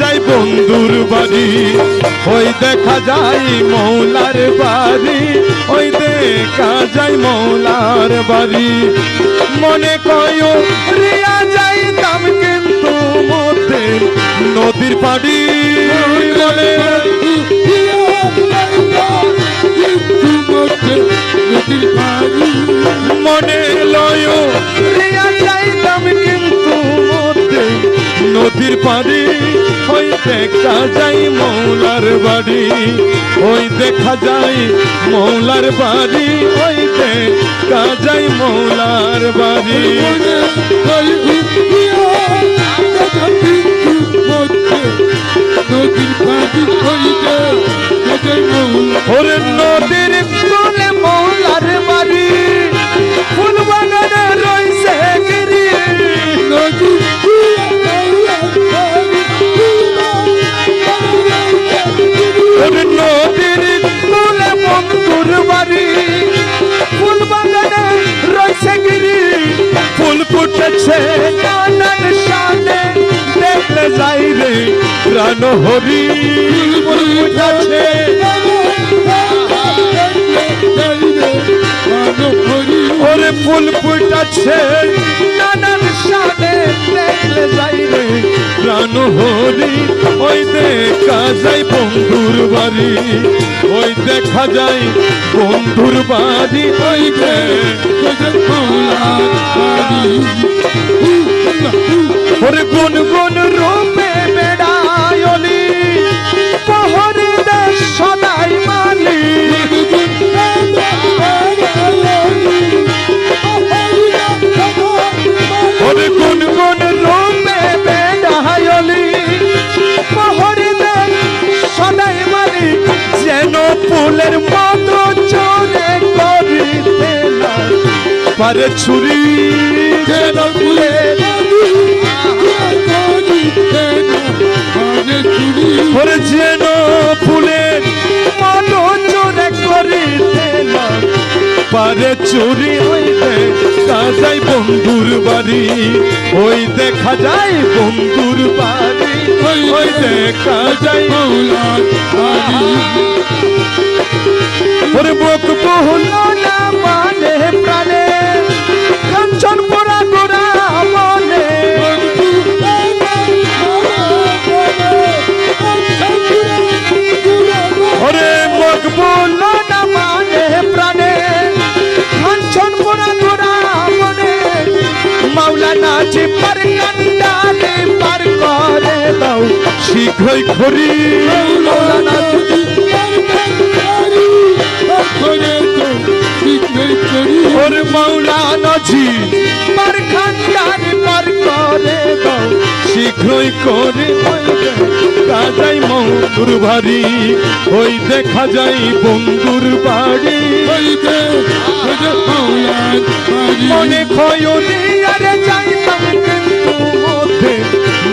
যায় বন্ধুর বাড়ি, ওই দেখা যায় মৌলার বাড়ি, ওই দেখা যায় মৌলার বাড়ি। মনে কয়, রিয়া যাইতাম কিন্তু মধ্যে নদীর পাড়ি বলে, মনে লয়, রিয়া যাইতাম কিন্তু মধ্যে নদীর পাড়ি দেখা যাই মৌলার বাড়ি। ওই দেখা যায় মৌলার বাড়ি। ওই দেখা যায় মৌলার বাড়ি। ওরে রে প্রাণ হরি। ফুটেছে ওরে ফুল নানান প্রাণ হরি। ওই দেখা যায় বন্ধুর বাড়ি, ওই দেখা যায় বন্ধুর বাড়ি। ওই ওরে পারে ছুরি, যেন ফুলের ওরে যেন ফুলের মতো চোরে করিতে পারে চুরি হইতে কাজাই বন্ধুর বাড়ি, ওই দেখা যায় বন্ধুর বাড়ি, ওই দেখা যায় ওরে বুক বহুল শীঘ্রই খড়ি ওর মাওলানা জি পার কান্ডালে পার করে দাও। শীঘ্রই করে কাজাই মৌর ভারী। ওই দেখা যায় বন্ধুর বাড়ি। মনে খয়নি আরে যাইতাম মধ্যে।